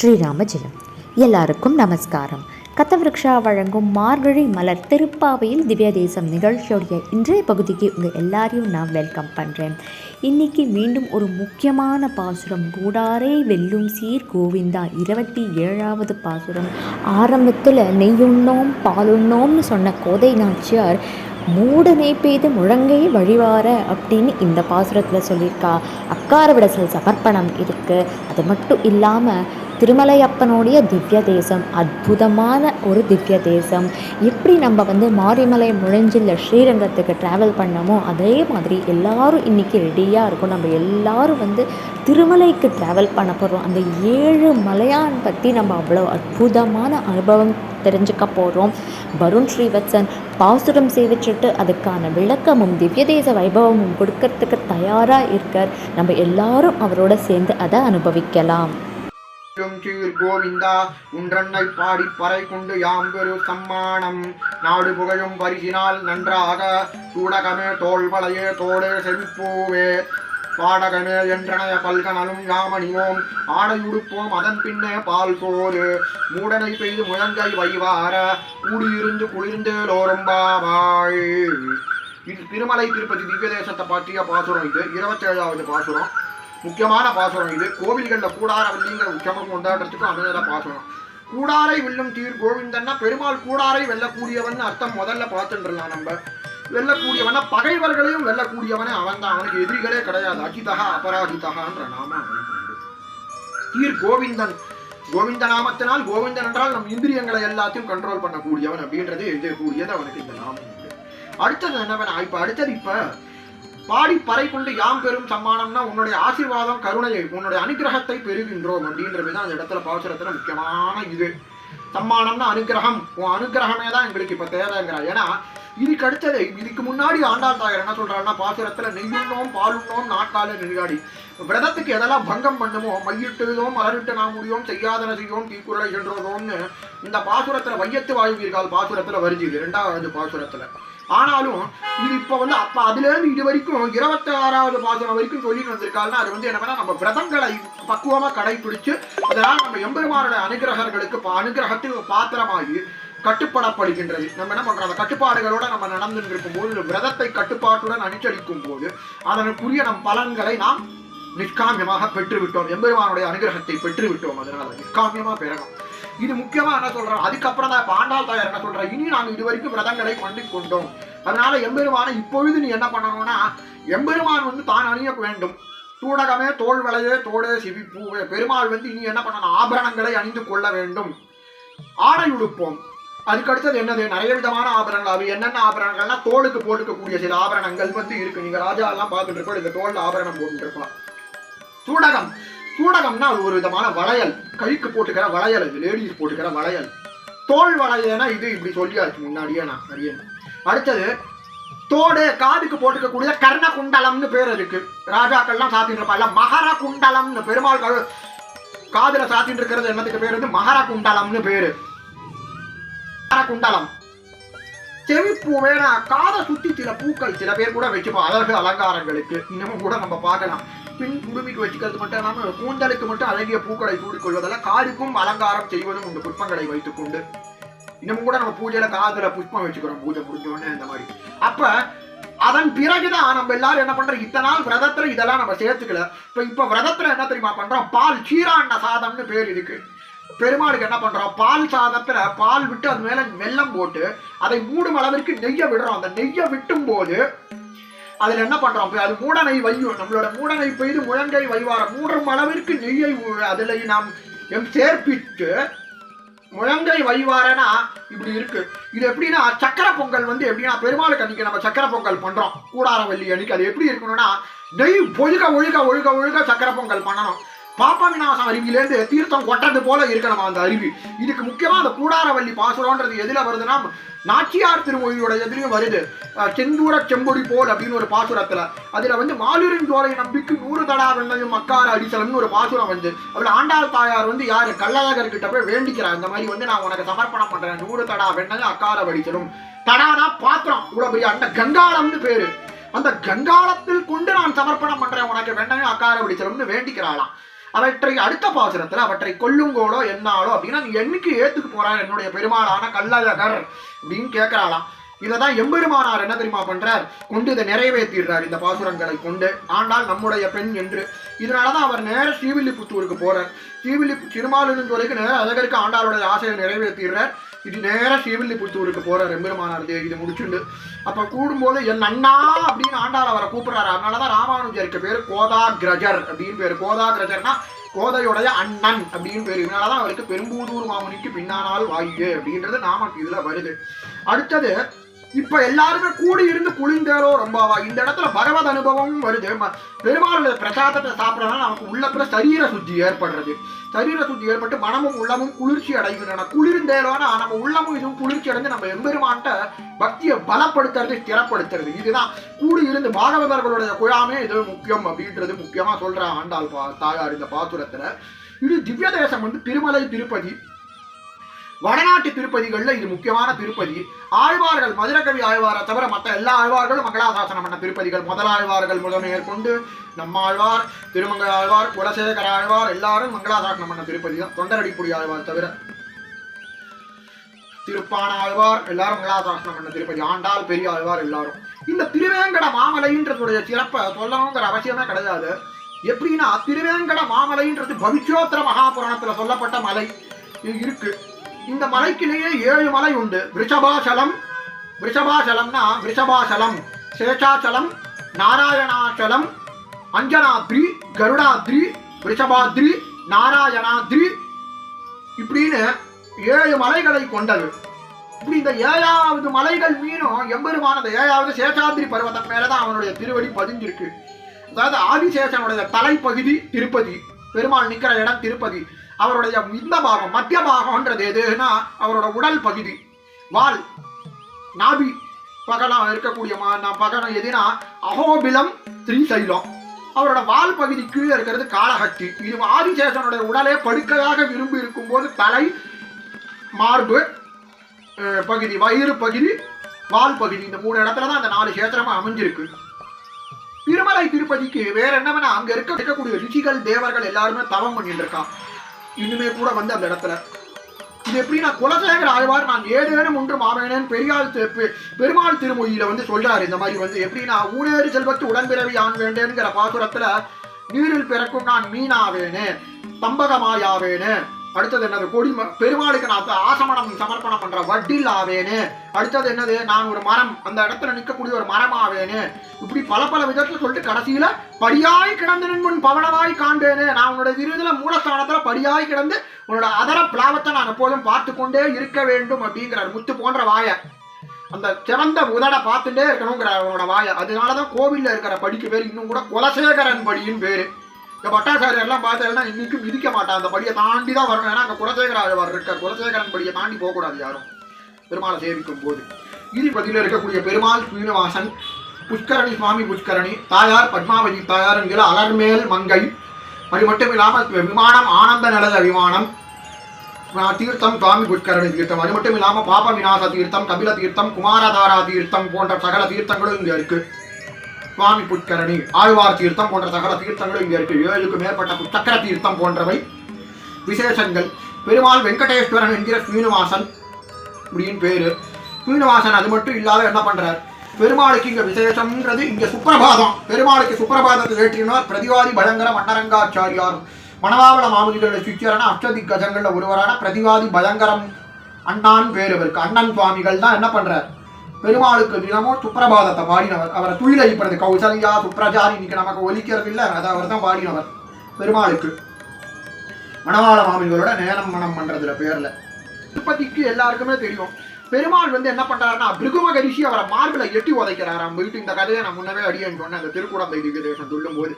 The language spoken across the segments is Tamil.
ஸ்ரீராம ஜெயம் எல்லாருக்கும் நமஸ்காரம். கத்தவிருக்ஷா வழங்கும் மார்கழி மலர் திருப்பாவையில் திவ்ய தேசம் நிகழ்ச்சியோடைய இன்றைய பகுதிக்கு உங்கள் எல்லாரையும் நான் வெல்கம் பண்ணுறேன் இன்னைக்கு மீண்டும் ஒரு முக்கியமான பாசுரம். கூடாரே வெல்லும் சீர் கோவிந்தா இருபத்தி ஏழாவது பாசுரம். ஆரம்பத்தில் நெய்யுண்ணோம் பாலுண்ணோம்னு சொன்ன கோதை நாச்சியார் மூடனை பெய்து முழங்கை வழிவார அப்படின்னு இந்த பாசுரத்தில் சொல்லியிருக்கா. அக்கார விடசல் சமர்ப்பணம் இருக்குது அது மட்டும் இல்லாமல் திருமலையப்பனுடைய திவ்ய தேசம் அற்புதமான ஒரு திவ்ய தேசம் எப்படி நம்ம வந்து மாரிமலை முழஞ்சில் ஸ்ரீரங்கத்துக்கு ட்ராவல் பண்ணமோ அதே மாதிரி எல்லாரும் இன்றைக்கி ரெடியாக இருக்கும். நம்ம எல்லாரும் வந்து திருமலைக்கு ட்ராவல் பண்ண போகிறோம் அந்த ஏழு மலையான் பற்றி நம்ம அவ்வளோ அற்புதமான அனுபவம் தெரிஞ்சுக்க போகிறோம் வருண் ஸ்ரீவத்சன் பாசுரம் சேவிச்சுட்டு அதுக்கான விளக்கமும் திவ்ய தேச வைபவமும் கொடுக்கறதுக்கு தயாராக இருக்கார். நம்ம எல்லாரும் அவரோட சேர்ந்து அதை அனுபவிக்கலாம். சீர் கோவிந்தா உன்றன்னை பாடி பறை கொண்டு யாம் பெரு சம்மானம். நாடு புகழும் பரிசினால் நன்றாக சூடகமே தோல்வளையே தோடே செவிப்பூவே பாடகமே என்றனைய பல்கனலும் யாமணிவோம் ஆடையுடுப்போம் அதன் பின்னே பால் சோறு. மூடனை பெய்து முழங்கை வைவார கூடியிருந்து குளிர்ந்தேலோரும் பாவாய் இது திருமலை திருப்பதி திவ்ய தேசத்தை பற்றிய பாசுரம் இது. இருபத்தேழாவது பாசுரம். முக்கியமான பாசனம் இது. கோவில்களில் கூடார வெள்ளிங்கிற உச்சமம் கொண்டாடுறதுக்கும் அதுதான் பாசனம் கூடாரை வெல்லும் தீர் கோவிந்தன்னா பெருமாள் கூடாரை வெல்லக்கூடியவன் அர்த்தம் முதல்ல பார்த்துட்டுலாம் நம்ம. வெல்லக்கூடியவன பகைவர்களையும் வெல்லக்கூடியவனே அவன் தான் அவனுக்கு எதிரிகளே கிடையாது. அஜிதகா அபராஜிதகான்ற நாம அவனுக்கு உண்டு. தீர் கோவிந்தன். கோவிந்த நாமத்தினால் கோவிந்தன் என்றால் நம் இந்திரியங்களை எல்லாத்தையும் கண்ட்ரோல் பண்ணக்கூடியவன் அப்படின்றது எழுதக்கூடியது அவனுக்கு இந்த நாமம் உண்டு. அடுத்தது என்னவனா இப்ப அடுத்தது இப்ப பாடி பறை கொண்டு யாம் பெரும் சம்மானம்னா உன்னுடைய ஆசீர்வாதம் கருணையை உன்னுடைய அனுகிரகத்தை பெறுகின்றோம் அப்படின்றது தான் அந்த இடத்துல பாசுரத்தில் முக்கியமான இது. சம்மானம்னா அனுகிரகம். உன் அனுகிரகமே தான் எங்களுக்கு இப்ப தேவைங்கிறா. ஏன்னா இதுக்கு அடுத்தது இதுக்கு முன்னாடி ஆண்டாள் தாயர் என்ன சொல்றாருன்னா பாசுரத்துல நெய்யுண்ணோம் பாலுண்ணோம் நாட்கால நெருங்காடி விரதத்துக்கு எதெல்லாம் பங்கம் பண்ணுமோ மையிட்டுதோம் மலரிட்டு நாம் முடியும் செய்யாதன செய்யோம் தீக்குறளை சென்றதோன்னு இந்த பாசுரத்துல வையத்து வாழ்வீர்கள் பாசுரத்துல வருது. இது இரண்டாவது பாசுரத்துல. ஆனாலும் இது இப்ப வந்து அப்ப அதுல இருந்து இது வரைக்கும் இருபத்தி ஆறாவது பாசனம் வரைக்கும் சொல்லிட்டு வந்திருக்காருன்னா அது வந்து என்ன நம்ம விரதங்களை பக்குவமா கடைபிடிச்சு அதனால நம்ம எம்பெருமாரோட அனுகிரகங்களுக்கு அனுகிரகத்துக்கு பாத்திரமாகி கட்டுப்படப்படுகின்றது. நம்ம என்ன பண்றோம் அந்த கட்டுப்பாடுகளோட நம்ம நடந்து இருக்கும் போது விரதத்தை கட்டுப்பாட்டுடன் அனுச்சரிக்கும் போது அதனுக்குரிய நம் பலன்களை நாம் நிஷ்காமியமாக பெற்றுவிட்டோம். எம்பெருமானுடைய அனுகிரகத்தை பெற்றுவிட்டோம். அதனால நிஷ்காமியமா பெறணும். இது முக்கியமா என்ன சொல்றோம் அதுக்கப்புறம் தான் பாண்டால் தாயார் என்ன சொல்ற இனி நாங்கள் இதுவரைக்கும் விரதங்களை கொண்டு கொண்டோம். அதனால எம்பெருமானை இப்பொழுது நீ என்ன பண்ணணும்னா எம்பெருமான் வந்து தான் அணிய வேண்டும். தூடகமே தோல் வளையே தோடே சிவிப்பூவே. பெருமாள் வந்து இனி என்ன பண்ணணும்? ஆபரணங்களை அணிந்து கொள்ள வேண்டும். ஆடை உடுப்போம். அதுக்கு அடுத்தது என்னது? நிறைய விதமான ஆபரணங்கள். அது என்னென்ன ஆபரணங்கள்னா தோலுக்கு போட்டுக்கக்கூடிய சில ஆபரணங்கள் வந்து இருக்கு. நீங்க ராஜா எல்லாம் பார்த்துட்டு இருக்கோம். இந்த தோல் ஆபரணம் போட்டுட்டு இருக்கலாம் சூடகம் சூடகம்னா அது ஒரு விதமான வளையல். கைக்கு போட்டுக்கிற வளையல் அது லேடிஸ் போட்டுக்கிற வளையல். தோல் வளையல்னா இது இப்படி சொல்லியாச்சு முன்னாடியே நான் நிறைய அடுத்தது தோடு காதுக்கு போட்டுக்கக்கூடிய கர்ண குண்டலம்னு பேர் இருக்கு ராஜாக்கள்லாம் சாத்திட்டு இருப்பாங்க மகர குண்டலம்னு பெருமாள் கழு- காதுல சாத்திட்டு இருக்கிறது என்னத்துக்கு பேர் வந்து மகர குண்டலம்னு பேரு. மகர குண்டலம் செவிப்பூவே நான் காதை சுத்தி சில பூக்கள் சில பேர் கூட வச்சுப்போம். அழகு அலங்காரங்களுக்கு. இன்னமும் கூட நம்ம பார்க்கலாம். பின் குடுமிக்கு வச்சுக்கிறது மட்டும் இல்லாமல் கூந்தலுக்கு மட்டும் அழகிய பூக்களை சூடிக்கொள்வதால காதுக்கும் அலங்காரம் செய்வதும் உண்டு புஷ்பங்களை வைத்துக்கொண்டு. இன்னமும் கூட நம்ம பூஜையில காதுல புஷ்பம் வச்சுக்கிறோம் பூஜை முடிஞ்சோடனே இந்த மாதிரி. அப்ப அதன் பிறகுதான் நம்ம எல்லாரும் என்ன பண்றோம்? இத்தனை நாள் விரதத்துல இதெல்லாம் நம்ம சேர்த்துக்கல. இப்ப இப்ப விரதத்துல என்ன தெரியுமா பண்றோம்? பால் சீராண்ண சாதம்னு பேர் இருக்கு. பெருமாளுக்கு என்ன பண்றோம்? பால் சாதத்துல பால் விட்டு அது மேல வெள்ளம் போட்டு அதை மூடும் அளவிற்கு நெய்யை விடுறோம். அந்த நெய்யை விட்டும் போது அதுல என்ன பண்றோம்? அது மூடனை வையும். நம்மளோட மூடனை பெய்து முழங்கை வைவார. மூடும் அளவிற்கு நெய்யை அதில் நாம் எம் சேர்ப்பிட்டு முழங்கை வைவாரனா இப்படி இருக்கு. இது எப்படின்னா சக்கரை பொங்கல் வந்து எப்படின்னா பெருமாளுக்கு அன்னைக்கு நம்ம சக்கரை பொங்கல் பண்றோம். கூடாரவல்லி அன்னைக்கு. அது எப்படி இருக்கணும்னா நெய் ஒழுக ஒழுக ஒழுக ஒழுக சக்கரை பொங்கல் பண்ணணும். பாப்பாவிநாசம் அருவியிலேருந்து தீர்த்தம் கொட்டது போல இருக்கணும் அந்த அருவி? இதுக்கு முக்கியமாக அந்த கூடாரவல்லி பாசுரம்ன்றது எதில் வருதுன்னா நாச்சியார் திருமொழியோட எதிரையும் வருது? செந்தூர செம்பொடி போல் அப்படின்னு ஒரு பாசுரத்துல. அதுல வந்து மாலூரின் தோலை நம்பிக்கு நூறு தடா வெண்ணையும் மக்கார அடிசலம்னு ஒரு பாசுரம் வந்து. அதுல ஆண்டாள் தாயார் வந்து யாரு? கள்ளழகர் கிட்ட போய் வேண்டிக்கிறார் இந்த மாதிரி வந்து நான் உனக்கு சமர்ப்பணம் பண்றேன். நூறு தடா வெண்ணையும் அக்கார வடிச்சலும் தடானா பாத்திரம்? இவ்வளவு பெரிய அந்த கங்காளம்னு பேரு. அந்த கங்காளத்தில் கொண்டு நான் சமர்ப்பணம் பண்றேன். உனக்கு வெண்ணையும் அக்கார வடிச்சலும்னு வேண்டிக்கிறாளாம். அவற்றை அடுத்த பாசுரத்தில் அவற்றை கொல்லுங்கோளோ என்னாலோ அப்படின்னா நீ என்னைக்கு ஏத்துக்கு போறார் என்னுடைய பெருமாளான கல்லழகர் அப்படின்னு கேட்கிறாளாம் இதை தான் எம்பெருமானார் என்ன தெரியுமா பண்றார்? கொண்டு இதை நிறைவேற்றிடுறார் இந்த பாசுரங்களை கொண்டு. ஆண்டால் நம்முடைய பெண் என்று. இதனாலதான் அவர் நேர ஸ்ரீவில்லிபுத்தூருக்கு போறார். ஸ்ரீவில்லி திருமாலிருந்தோலைக்கு நேர அழகருக்கு ஆண்டாளுடைய ஆசையை நிறைவேற்றிடுறார் இது பிடிச்சி ஸ்ரீவில்லிபுத்தூருக்கு போறார் எம்பெருமானார் தேவியை முடிச்சுண்டு. அப்ப கூடும்போது என் அண்ணா அப்படின்னு ஆண்டாள் அவரை கூப்பிடுறாரு. அதனாலதான் ராமானுஜருக்கு பேரு கோதாகிரஜர் அப்படின்னு பேரு. கோதாகிரஜர்னா கோதையுடைய அண்ணன் அப்படின்னு பேரு. இதனாலதான் அவருக்கு பெரும்பூதூர் மாமுனிக்கு பின்னானால் வாயு அப்படின்றது நாமக்கு இதுல வருது. அடுத்தது இப்ப எல்லாருமே கூடி இருந்து குளிந்தேரோ ரொம்பவா? இந்த இடத்துல பகவத் அனுபவமும் வருது. பெருமாளுடைய பிரசாதத்தை சாப்பிடறதுனால நமக்கு உள்ளத்துல சரீர சுத்தி ஏற்படுறது. சரீர சுத்தி ஏற்பட்டு மனமும் உள்ளமும் குளிர்ச்சி அடைகின்றன. குளிர்ந்தேலோனா நம்ம உள்ளமும் இதுவும் குளிர்ச்சி அடைஞ்சு நம்ம எம்பெருமான்ட்ட பக்தியை பலப்படுத்துறது ஸ்திரப்படுத்துறது. இதுதான் கூடி இருந்து பாகவதர்களுடைய குழாமே இது முக்கியம் அப்படின்றது முக்கியமா சொல்ற ஆண்டாள் பா தாயார் இந்த பாசுரத்துல. இது திவ்ய தேசம் வந்து திருமலை திருப்பதி. வடநாட்டு திருப்பதிகளில் இது முக்கியமான திருப்பதி. ஆழ்வார்கள் மதுரகவி ஆழ்வாரை தவிர மற்ற எல்லா ஆழ்வார்களும் மங்களாசாசனம் பண்ண திருப்பதிகள். முதல் ஆழ்வார்கள் முதல் மேற்கொண்டு நம்மாழ்வார் திருமங்கல ஆழ்வார் குலசேகர ஆழ்வார் எல்லாரும் மங்களாசாசனம் பண்ண திருப்பதி தான். தொண்டரடிப்புடி ஆழ்வார் தவிர திருப்பான ஆழ்வார் எல்லாரும் மங்களாசாசனம் பண்ண திருப்பதி. ஆண்டாள் பெரிய ஆழ்வார் எல்லாரும். இந்த திருவேங்கட மாமலைன்றதுடைய சிறப்பை சொல்லணுங்கிற அவசியமே கிடையாது. எப்படின்னா திருவேங்கட மாமலைன்றது பவிச்சோத்திர மகாபுராணத்துல சொல்லப்பட்ட மலை. இருக்கு. இந்த மலைக்கிலேயே ஏழு மலை உண்டு. விருஷபாசலம். விருஷபாசலம்னா விருஷபாசலம். சேஷாச்சலம் நாராயணாச்சலம் அஞ்சனாத்ரி கருடாத்ரி விருஷபாத்ரி நாராயணாத்ரி இப்படின்னு ஏழு மலைகளை கொண்டது. இப்படி இந்த ஏழாவது மலைகள் மீனும் எம்பெருமான அந்த ஏழாவது சேஷாத்ரி பர்வதம் மேலதான் அவனுடைய திருவடி பதிஞ்சிருக்கு. அதாவது ஆதிசேஷனுடைய தலைப்பகுதி திருப்பதி. பெருமாள் நிற்கிற இடம் திருப்பதி. அவருடைய இந்த பாகம் மத்திய பாகம்ன்றது எதுனா அவரோட உடல் பகுதி. வால் நாபி பகலம் இருக்கக்கூடிய மா- பகலம் எதுனா அகோபிலம் திரிசைலம். அவரோட வால் பகுதி கீழே இருக்கிறது காலஹட்டி இது ஆதிசேஷனுடைய உடலே படுக்கையாக விரும்பி இருக்கும்போது தலை மார்பு பகுதி வயிறு பகுதி வால் பகுதி. இந்த மூணு இடத்துல தான் அந்த நாலு சேத்திரமா அமைஞ்சிருக்கு. திருமலை திருப்பதிக்கு வேற என்னவென்னா அங்க இருக்க இருக்கக்கூடிய ரிஷிகள் தேவர்கள் எல்லாருமே தவம் பண்ணிட்டு இருக்கான் இனிமே கூட வந்து அந்த இடத்துல. இது எப்படின்னா குலசேகர ஆழ்வார் நான் ஏழேனும் ஒன்று மாவேனேன் பெரியாள் பெருமாள் திருமொழியில வந்து சொல்றாரு இந்த மாதிரி வந்து எப்படின்னா ஊனேறு செல்வத்து உடன்பிறவி ஆண் வேண்டேங்கிற பாசுரத்துல நீரில் பிறக்கும் நான் மீனாவேனே தம்பகமாயாவேனே அடுத்தது என்னது? கொடி பெருமாளுக்கு நான் ஆசமணம் ஆசமனம் சமர்ப்பணம் பண்ற வட்டில் ஆவேனு. அடுத்தது என்னது? நான் ஒரு மரம் அந்த இடத்துல நிற்கக்கூடிய ஒரு மரம் ஆவேனு. இப்படி பல பல விதத்துல சொல்லிட்டு கடைசியில படியாய் கிடந்து நின் பவனவாய் பவனமாய் நான் உன்னோட விருதுல மூலஸ்தானத்துல படியாய் கிடந்து உன்னோட அதர பிளாவத்தை நான் எப்போதும் பார்த்து கொண்டே இருக்க வேண்டும் அப்படிங்கிறார். முத்து போன்ற வாய. அந்த சிறந்த உதட பார்த்துட்டே இருக்கணுங்கிற அவனோட வாய. அதனாலதான் கோவில்ல இருக்கிற படிக்கு பேர் இன்னும் கூட குலசேகரன் படியின் பேரு. இந்த பட்டாச்சாரியர் எல்லாம் பார்த்தேன்னா இன்னைக்கு மிதிக்க மாட்டான் அந்த படியை தாண்டி தான் வரணும். ஏன்னா அங்க குலசேகர இருக்க குலசேகரன் படியை தாண்டி போகக்கூடாது யாரும். பெருமாளை சேவிக்கும் போது ஈரிபதியில் இருக்கக்கூடிய பெருமாள் ஸ்ரீனிவாசன் புஷ்கரணி சுவாமி புஷ்கரணி தாயார் பத்மாவதி தாயார் என்கிற அலர்மேல் மங்கை. அது மட்டும் இல்லாமல் விமானம் ஆனந்த நிலைய விமானம் தீர்த்தம் சுவாமி புஷ்கரணி தீர்த்தம். அது மட்டும் இல்லாமல் பாப விநாச தீர்த்தம் கபில தீர்த்தம் குமாரதாரா தீர்த்தம் போன்ற சகல தீர்த்தங்களும் இங்கே இருக்குது சுவாமி புட்கரணி ஆழ்வார் தீர்த்தம் போன்ற சகல தீர்த்தங்களும் இங்கே இருக்கு. ஏழுக்கு மேற்பட்ட சக்கர தீர்த்தம் போன்றவை விசேஷங்கள். பெருமாள் வெங்கடேஸ்வரன் என்கிற ஸ்ரீனிவாசன் அப்படின்னு பேரு. ஸ்ரீனிவாசன் அது மட்டும் இல்லாத என்ன பண்றார்? பெருமாளுக்கு இங்க விசேஷம்ன்றது இங்க சுப்பிரபாதம். பெருமாளுக்கு சுப்பிரபாதத்தை ஏற்றினார் பிரதிவாதி பயங்கர மன்னரங்காச்சாரியார். மணவாள மாமுனிகளுடைய சித்தியரான அஷ்டதி கஜங்கள்ல ஒருவரான பிரதிவாதி பயங்கரம் அண்ணான் பேர் இவருக்கு அண்ணன் சுவாமிகள் தான் என்ன பண்றார்? பெருமாளுக்கு தினமும் சுப்பிரபாதத்தை பாடினவர். அவரை துயிலழிப்பது கௌசல்யா சுப்ரஜாரி இன்னைக்கு நமக்கு ஒலிக்கிறது இல்லை. அதை அவர் தான் பாடினவர் பெருமாளுக்கு. மணவாள மாமிகளோட நேரம் மனம் பண்றதுல பேர்ல. திருப்பதிக்கு எல்லாருக்குமே தெரியும். பெருமாள் வந்து என்ன பண்றாருன்னா பிருகுமகரிஷி அவரை மார்பில எட்டி உதைக்கிறாராம் வீட்டு இந்த கதையை நான் முன்னவே அடியேன்னு சொன்னேன். அந்த திருக்குடந்தை திவ்ய தேசம் சொல்லும் போது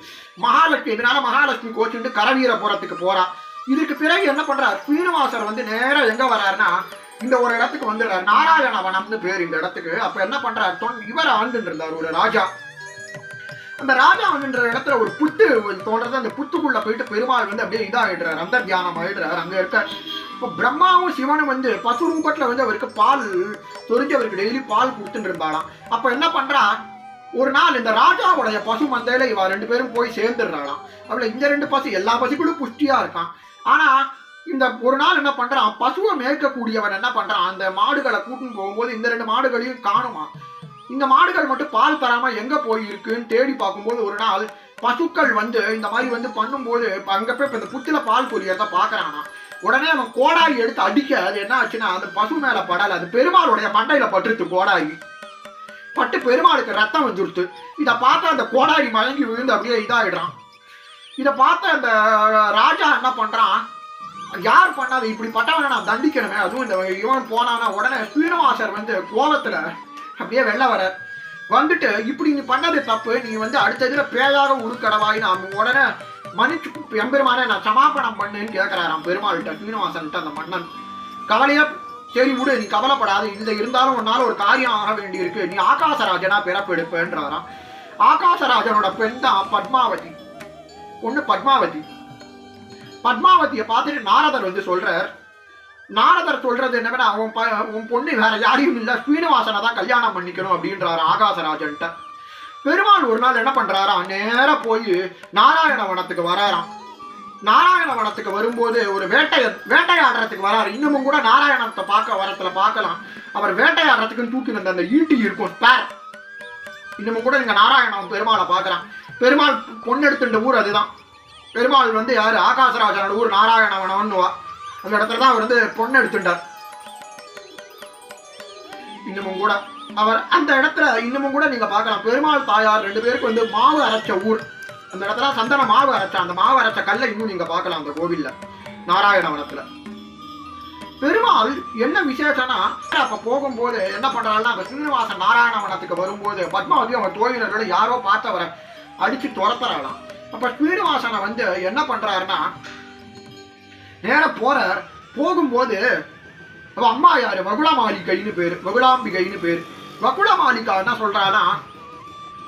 மகாலட்சுமி இதனால மகாலட்சுமி கோச்சுட்டு கரவீரபுரத்துக்கு போறா. இதுக்கு பிறகு என்ன பண்றார்? சீனிவாசர் வந்து நேரா எங்க வர்றாருன்னா இந்த ஒரு இடத்துக்கு வந்துடுறாரு. நாராயணவனம்னு பேர் இந்த இடத்துக்கு. அப்ப என்ன பண்றாரு? தொன் இவர் ஆண்டுட்டு இருந்தார் ஒரு ராஜா. அந்த ராஜா வந்துன்ற இடத்துல ஒரு புத்து தோன்றது. அந்த புத்துக்குள்ள போயிட்டு பெருமாள் வந்து அப்படியே இதாகிடுறாரு அந்த தியானம் ஆயிடுறாரு. அங்க இருக்க இப்போ பிரம்மாவும் சிவனும் வந்து பசு ரூபத்துல வந்து அவருக்கு பால் தொரிஞ்சு அவருக்கு டெய்லி பால் கொடுத்துட்டு இருந்தாலாம் அப்ப என்ன பண்றா ஒரு நாள் இந்த ராஜாவுடைய பசு மந்தையில இவா ரெண்டு பேரும் போய் சேர்ந்துடுறாளாம். அவளை இந்த ரெண்டு பசு எல்லா பசுக்களும் புஷ்டியா இருக்கான். ஆனா இந்த ஒரு நாள் என்ன பண்றான்? பசுவை மேய்க்கக்கூடியவன் என்ன பண்றான்? அந்த மாடுகளை கூட்டின்னு போகும்போது இந்த ரெண்டு மாடுகளையும் காணுமா? இந்த மாடுகள் மட்டும் பால் தராம எங்க போயிருக்குன்னு தேடி பார்க்கும்போது ஒரு நாள் பசுக்கள் வந்து இந்த மாதிரி வந்து பண்ணும்போது அங்க போய் இப்ப இந்த புத்துல பால் புரியறத பாக்குறானா உடனே அவன் கோடாரி எடுத்து அடிக்க அது என்ன ஆச்சுன்னா அந்த பசு மேல படல. அது பெருமாளுடைய மண்டையில பட்டுருச்சு கோடாரி பட்டு பெருமாளுக்கு ரத்தம் வந்துருத்து. இதை பார்த்தா அந்த கோடாரி மயங்கி விழுந்து அப்படியே இதாயிடுறான். இதை பார்த்த அந்த ராஜா என்ன பண்றான்? யார் பண்ணாது இப்படி பட்டவனை நான் தண்டிக்கணுமே? அதுவும் இந்த இவன் போனானா உடனே சீனிவாசர் வந்து கோலத்தில் அப்படியே வெளில வர. வந்துட்டு இப்படி நீ பண்ணது தப்பு. நீ வந்து அடுத்த இதில் பேயாக உருக்கடவாய். நான் உடனே மன்னிச்சு எம்பெருமானே நான் சமாபனம் பண்ணுன்னு கேட்கிறாராம் பெருமாள்கிட்ட சீனிவாசன்கிட்ட அந்த மன்னன். கவலையா? சரி விடு நீ கவலைப்படாது. இந்த இருந்தாலும் உன்னால ஒரு காரியம் ஆக வேண்டியிருக்கு. நீ ஆகாசராஜனா பிறப்பெடுப்பேன்றாராம் ஆகாசராஜனோட பெண் தான் பத்மாவதி. ஒண்ணு பத்மாவதி. பத்மாவதியை பார்த்துட்டு நாரதர் வந்து சொல்றார். நாரதர் சொல்றது என்னவென்னா உன் ப உன் பொண்ணு வேற யாரையும் இல்லை ஸ்ரீனிவாசனை தான் கல்யாணம் பண்ணிக்கணும் அப்படின்றாரு ஆகாசராஜன்ட்ட. பெருமாள் ஒரு நாள் என்ன பண்றாராம் நேரா போய் நாராயணவனத்துக்கு வராராம். நாராயணவனத்துக்கு வரும்போது ஒரு வேட்டைய வேட்டையாடுறதுக்கு வராரு. இன்னமும் கூட நாராயணத்தை பார்க்க வரத்துல பார்க்கலாம். அவர் வேட்டையாடுறதுக்குன்னு தூக்கி வந்த அந்த ஈட்டி இருக்கும் ஸ்பேர் இன்னமும் கூட இங்க நாராயணம் பெருமாளை பார்க்கறான். பெருமாள் பொண்ணு ஊர் அதுதான். பெருமாள் வந்து யாரு? ஆகாசராஜனோட ஊர் நாராயணவனவன்னுவா அந்த இடத்துல தான் அவர் வந்து பொண்ணு எடுத்துட்டார் இன்னமும் கூட அவர் அந்த இடத்துல இன்னமும் கூட நீங்க பார்க்கலாம். பெருமாள் தாயார் ரெண்டு பேருக்கு வந்து மாவு அரைச்ச ஊர். அந்த இடத்துல சந்தன மாவு அரைச்ச அந்த மாவு அரைச்ச கல்லை இன்னும் நீங்க பார்க்கலாம் அந்த கோவில்ல நாராயணவனத்துல. பெருமாள் என்ன விசேஷம்னா அப்ப போகும்போது என்ன பண்றாருன்னா சீனிவாசன் ஸ்ரீனிவாசன் நாராயணவனத்துக்கு வரும்போது பத்மாவதி அவங்க தோழினர்களை யாரோ பார்த்தவரை அடிச்சு துரத்துறாளாம். அப்ப ஸ்ரீனிவாசனை வந்து என்ன பண்றாருன்னா நேர போறார். போகும்போது அவ அம்மா யாரு? வகுளமாளிகைன்னு பேரு வகுளாம்பிகைன்னு பேரு. வகுளமாளிகா என்ன சொல்றானா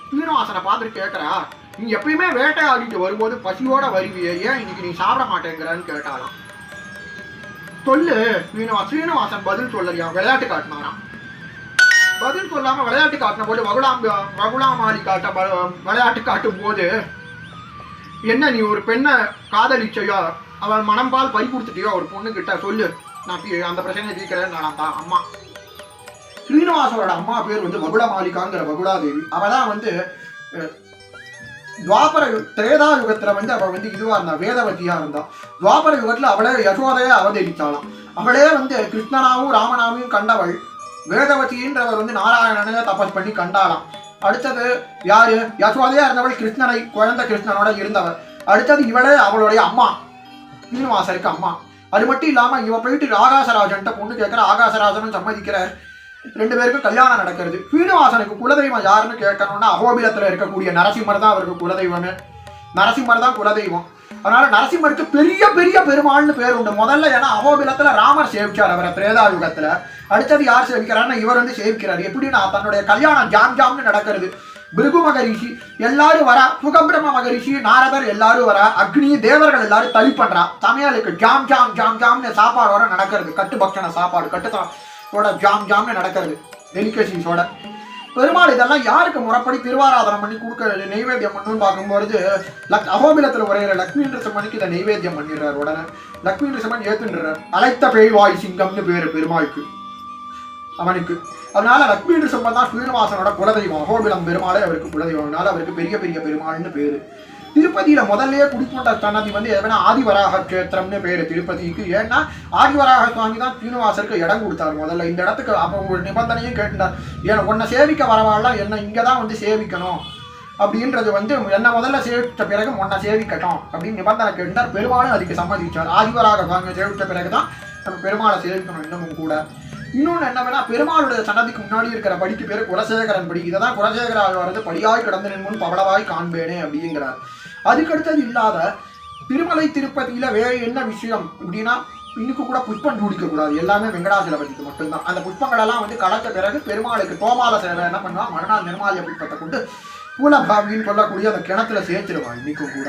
ஸ்ரீனிவாசனை பார்த்துட்டு கேட்கறா நீ எப்பயுமே வேட்டையாடிட்டு வரும்போது பசியோட வருவியே. ஏன் இன்னைக்கு நீ சாப்பிட மாட்டேங்கிறான்னு கேட்டாலாம் சொல்லு ஸ்ரீனிவாஸ் ஸ்ரீனிவாசன் பதில் சொல்லலையா விளையாட்டு காட்டினாராம். பதில் சொல்லாம விளையாட்டு காட்டின போது வகுலாம் வகுலாமாலி காட்ட வ- விளையாட்டு காட்டும் போது என்ன நீ ஒரு பெண்ணை காதலிச்சையோ? அவள் மனம்பால் பறி கொடுத்துட்டியோ? ஒரு பொண்ணு கிட்ட சொல்லு. நான் அந்த பிரச்சனையை தீர்க்கிறேன் நான் தான் அம்மா. ஸ்ரீனிவாசனோட அம்மா பேர் வந்து வகுடமாலிகாங்கிற வகுடாதேவி. அவ தான் வந்து துவாபர திரேதா யுகத்துல வந்து அவ வந்து இதுவா இருந்தா வேதவதியா இருந்தா. துவாபர யுகத்துல அவளே யசோதைய அவதரிச்சாளாம். அவளே வந்து கிருஷ்ணனாவும் ராமனாவையும் கண்டவள். வேதவதின்றவர் வந்து நாராயணனை தபஸ் பண்ணி கண்டாளாம் அடுத்தது யாரு? யசோதையா இருந்தவள் கிருஷ்ணனை குழந்தை கிருஷ்ணனோட இருந்தவர். அடுத்தது இவளே அவளுடைய அம்மா சீனிவாசருக்கு அம்மா. அது மட்டும் இல்லாம இவ போயிட்டு ராகாசராஜன்ட்ட பொண்ணு கேட்கிற ஆகாசராஜனும் சம்மதிக்கிறார். ரெண்டு பேருக்கும் கல்யாணம் நடக்கிறது. சீனிவாசனுக்கு குலதெய்வம் யாருன்னு கேட்கணும்னா அகோபிலத்துல இருக்கக்கூடிய நரசிம்மர் தான் அவருக்கு குலதெய்வமே நரசிம்மர் தான் குலதெய்வம். அதனால நரசிம்மருக்கு பெரிய பெரிய பெருமாள்னு பேர் உண்டு. முதல்ல ஏன்னா அகோபிலத்துல ராமர் சேவிச்சார் அவரை திரேதா யுகத்துல அடுத்தது யார் சேவிக்கிறாருன்னா இவர் வந்து சேவிக்கிறார். எப்படின்னா தன்னுடைய கல்யாணம் ஜாம் ஜாம்னு நடக்கிறது. பிருகு மகரிஷி எல்லாரும் வரா சுகபிரம மகரிஷி நாரதர் எல்லாரும் வரா அக்னி தேவர்கள் எல்லாரும் தளி பண்றா. சமையலுக்கு ஜாம் ஜாம் ஜாம் ஜாம்னு சாப்பாடு வர நடக்கிறது. கட்டு பக்ஷண சாப்பாடு கட்டுத்தோட ஜாம் ஜாம்னு நடக்கிறது. டெலிகேசிஸோட பெருமாள் இதெல்லாம் யாருக்கு முறைப்படி திருவாராதனம் பண்ணி கொடுக்க நெய்வேத்தியம் பண்ணணும்னு பார்க்கும்பொழுது லக் அகோபிலத்தில் உரையிற லக்ஷ்மி நரசிம்மனுக்கு இதை நெய்வேத்தியம் பண்ணிடுறார் உடனே. லக்ஷ்மி நரசிம்மன் ஏத்துன்றார். அழைத்த பேய்வாய் சிங்கம்னு பேரு பெருமாளுக்கு. அவனுக்கு. அதனால லக்ஷ்மி நரசிம்மன் தான் ஸ்ரீனிவாசனோட குலதெய்வம். அகோபிலம் பெருமாளே அவருக்கு குலதெய்வம். அதனால அவருக்கு பெரிய பெரிய பெருமாள்னு பேரு. திருப்பதியில முதல்லயே குடிக்கொண்ட சன்னதி வந்து எதனா ஆதிவராக கேத்திரம்னு பேரு திருப்பதிக்கு. ஏன்னா ஆதிவராக சுவாமி தான் சீனிவாசருக்கு இடம் கொடுத்தாரு முதல்ல. இந்த இடத்துக்கு அப்போ ஒரு நிபந்தனையும் கேட்டுட்டார். ஏன் உன்னை சேவிக்க வரவாள்லாம் என்ன இங்கே தான் வந்து சேவிக்கணும். அப்படின்றது வந்து என்ன முதல்ல சேவித்த பிறகு உன்னை சேவிக்கட்டும் அப்படின்னு நிபந்தனை கேட்டார் பெருமாளும் அதுக்கு சம்மதிச்சார். ஆதிவராக சுவாமி சேவித்த பிறகு தான் நம்ம பெருமாளை சேவிக்கணும் இன்னமும் கூட. இன்னொன்று என்ன வேணா பெருமாளுடைய சன்னதிக்கு முன்னாடி இருக்கிற படிக்கு பேர் குலசேகரன் படி. இதை தான் குலசேகர வர்றது படியாய் கிடந்து நின் பவளவாய் காண்பேனே அப்படிங்கிறார். அதுக்கடுத்தது இல்லாத திருமலை திருப்பதியில வேற என்ன விஷயம் அப்படின்னா இன்னைக்கு கூட புஷ்பம் ஜூடிக்கக்கூடாது எல்லாமே வெங்கடாசலபதிக்கு மட்டும்தான். அந்த புஷ்பங்களெல்லாம் வந்து கலந்த பிறகு பெருமாளுக்கு தோமால சேவை என்ன பண்ணுவான்? மறுநாள் நிர்மாலய புஷ்பத்தை கொண்டு பூலபாவின்னு சொல்லக்கூடிய அந்த கிணத்துல சேர்த்துருவான் இன்னைக்கும் கூட.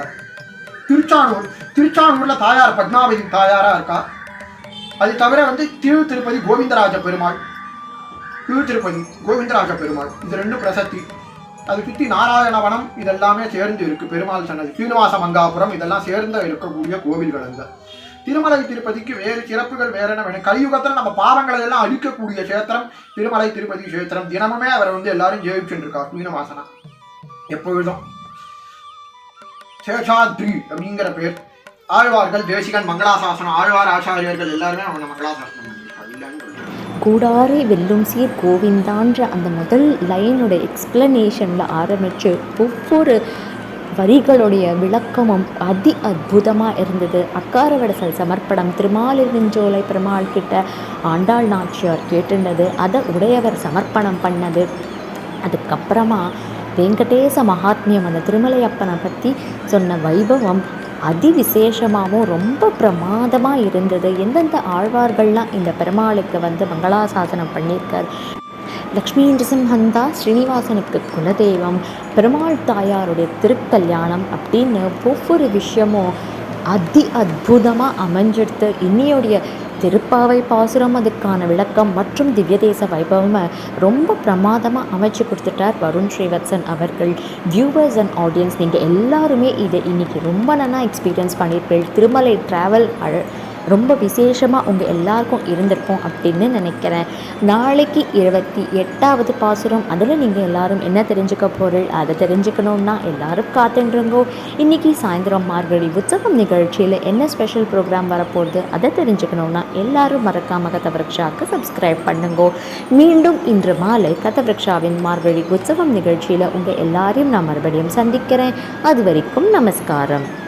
திருச்சானூர் திருச்சானூர்ல தாயார் பத்மாவதி தாயாரா இருக்கா? அது தவிர வந்து திரு திருப்பதி கோவிந்தராஜ பெருமாள். திரு திருப்பதி கோவிந்தராஜ பெருமாள். இது ரெண்டும் பிரசத்தி. அது சுற்றி நாராயணவனம் இதெல்லாமே சேர்ந்து இருக்கு. பெருமாள் சன்னதி. சீனிவாச மங்காபுரம் இதெல்லாம் சேர்ந்து இருக்கக்கூடிய கோவில்கள் அங்க. திருமலை திருப்பதிக்கு வேறு சிறப்புகள் வேற என்ன வேணும்? கலியுகத்தில் நம்ம பாவங்களை எல்லாம் அழிக்கக்கூடிய கஷேத்திரம் திருமலை திருப்பதி கஷேத்திரம். தினமுமே அவரை வந்து எல்லாரும் ஜெயிச்சுட்டு இருக்கா சீனிவாசனா. எப்பொழுதும். சேஷாத்ரி அப்படிங்கிற பேர். ஆழ்வார்கள் தேசிகன் மங்களாசாசனம் ஆழ்வார் ஆச்சாரியர்கள் எல்லாருமே அவனை மங்களாசாசனம். கூடாரை வெல்லும் சீர் கோவிந்தான்ற அந்த முதல் லைனோட எக்ஸ்பிளனேஷனில் ஆரம்பித்து ஒவ்வொரு வரிகளுடைய விளக்கமும் அதி அற்புதமாக இருந்தது. அக்காரவடசல் சமர்ப்பணம் திருமாலிருஞ்சோலை பெருமாள் கிட்ட ஆண்டாள் நாச்சியார் கேட்டுண்டது அதை உடையவர் சமர்ப்பணம் பண்ணது. அதுக்கப்புறமா வெங்கடேச மகாத்மியம் அந்த திருமலையப்பனை பற்றி சொன்ன வைபவம் அதி விசேஷமாகவும் ரொம்ப பிரமாதமாக இருந்தது. எந்தெந்த ஆழ்வார்கள்லாம் இந்த பெருமாளுக்கு வந்து மங்களாசாசனம் பண்ணியிருக்கார்? லக்ஷ்மி நரசிம்ஹந்தா ஸ்ரீனிவாசனுக்கு குலதெய்வம் பெருமாள் தாயாருடைய திருக்கல்யாணம் அப்படின்னு ஒவ்வொரு விஷயமும் அதி அற்புதமாக அமைஞ்சிடுத்து இன்னியோடைய திருப்பாவை பாசுரம் அதுக்கான விளக்கம் மற்றும் திவ்யதேச வைபவமை ரொம்ப பிரமாதமாக அமைச்சு கொடுத்துட்டார் வருண் ஸ்ரீவத்சன் அவர்கள். வியூவர்ஸ் அண்ட் ஆடியன்ஸ் நீங்கள் எல்லாருமே இதை இன்னைக்கு ரொம்ப நல்லா எக்ஸ்பீரியன்ஸ் பண்ணியிருப்பீர்கள் திருமலை ட்ராவல் அழ ரொம்ப விசேஷமாக உங்கள் எல்லாருக்கும் இருந்திருக்கும் அப்படின்னு நினைக்கிறேன். நாளைக்கு இருபத்தி எட்டாவது பாசுரம். அதில் நீங்கள் எல்லாரும் என்ன தெரிஞ்சுக்க போகிறீள் அதை தெரிஞ்சுக்கணுன்னா எல்லாரும் காத்துன்றங்கோ. இன்றைக்கி சாயந்தரம் மார்கழி உற்சவம் நிகழ்ச்சியில் என்ன ஸ்பெஷல் ப்ரோக்ராம் வரப்போகுது? அதை தெரிஞ்சுக்கணுன்னா எல்லாரும் மறக்காம கதவிருக்ஷாவுக்கு சப்ஸ்கிரைப் பண்ணுங்கோ. மீண்டும் இன்று மாலை கதவிருக்ஷாவின் மார்கழி உற்சவம் நிகழ்ச்சியில் உங்கள் எல்லாரையும் நான் மறுபடியும் சந்திக்கிறேன். அது வரைக்கும் நமஸ்காரம்.